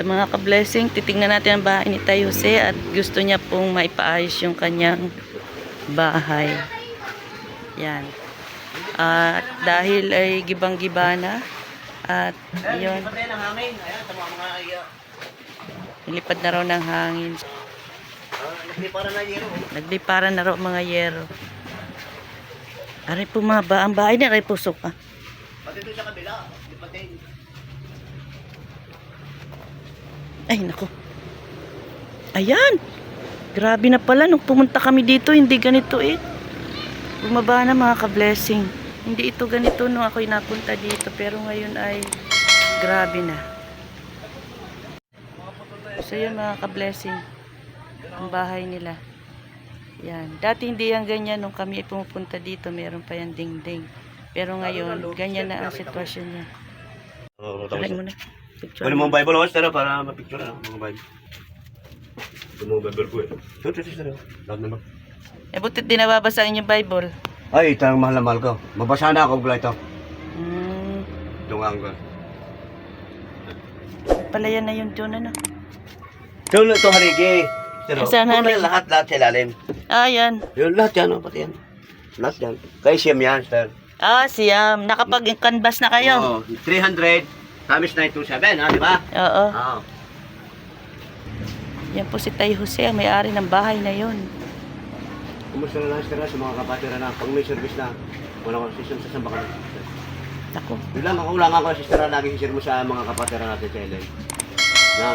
Mga ka-blessing, titingnan natin ang bahay ni Tay Jose at gusto niya pong maipaayos yung kanyang bahay. Yan. At dahil ay gibang-giba na at yun, nilipad na raw ng hangin. Para na yero. Nagliparan na raw mga yero. Aray po mga ba, ang bahay na aray pusok ah. Pati doon sa kabila. Di Ay, nako. Ayan. Grabe na pala. Nung pumunta kami dito, hindi ganito eh. Bumaba na mga ka-blessing. Hindi ito ganito nung ako'y napunta dito. Pero ngayon ay grabe na. So yun mga ka-blessing. Ang bahay nila. Yan. Dati hindi yan ganyan nung kami pumupunta dito. Meron pa yan dingding. Pero ngayon, ganyan na ang sitwasyon niya. Oo, Alay mo na. Picture. Kunin mo ang Bible, Host, tara, para mapicture na mga Bible. Ito mo Bible ko eh. Ito, ito, ito. Lahat naman. Eh, butit di nababasa ang inyong Bible. Ay, ito ang mahal na mahal ko. Mabasa na ako, gula ito. Ito nga ang Palayan na yun doon, ano? Ito na ito, harigi. Pero, Saan puro harigi? lahat, lahat sa ilalim. Ah, yan. Yun, lahat yan, oh, pati yan. Lahat yan. Kay Siyam yan, sir. Ah, siyam. Nakapag-canvas na kayo? Oo, 300 times 927, ha, di ba? Oo. Oo. Yan po si Tay Jose, ang may-ari ng bahay na yun. Kumusta na lang, sir, sa mga kapatira na, pag may service na, wala ko system sa samba ka na. Ako. Yun lang, ang ulang ako, sister, na lagi sisir mo sa mga kapatira natin sa LA. Na,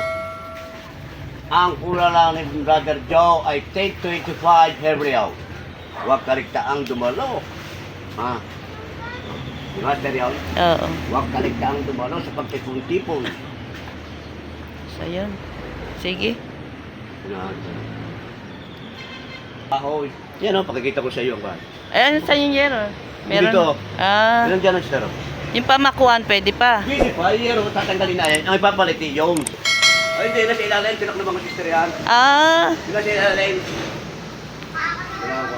ang kula lang ni Brother Joe ay 1025 Hebreo. Huwag kaligtaang dumalo. Ha? Sir Yaw? Oo. Huwag kaligtaang dumalo sa pagtipon-tipon. So, yun. Sige. Ahoy. Yan o, pakikita ko sa iyo ang bahay. Ayan, sa yung yero. Meron. Dito. Ah, Ilan dyan ang sister? yung pamakuan, pwede pa. Pwede pa, yan o, tatanggalin na yan. Ang ipapalit yung. Ay, hindi, nasa ilalim, tinak ng mga sister yan. Ah, nasa ilalim. Ako.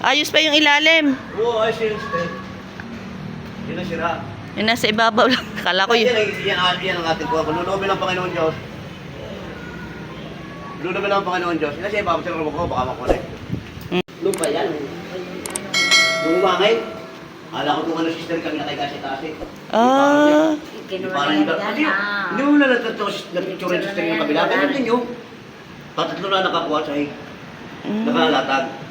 Ayos pa yung ilalim. Oo, ay siya sister. Yan ang sira. Yung nasa ibabaw lang. Kala ko yun. yan, yan, yan ang ating kuha. Lulubin ang Panginoon Diyos. Lulubin ang Panginoon Diyos. Yan siya, ipapalit ko, baka makulay. Hmm. Lupa yan. Bumangay. Ala ko kung ano sister kami nakay kasi kasi. Ah, Parang yung Kasi hindi mo na natatawa si napicture yung sister yung kabila. Pero hindi nyo. Patatlo na nakakuha sa hig. mm, Nakalatag. mm.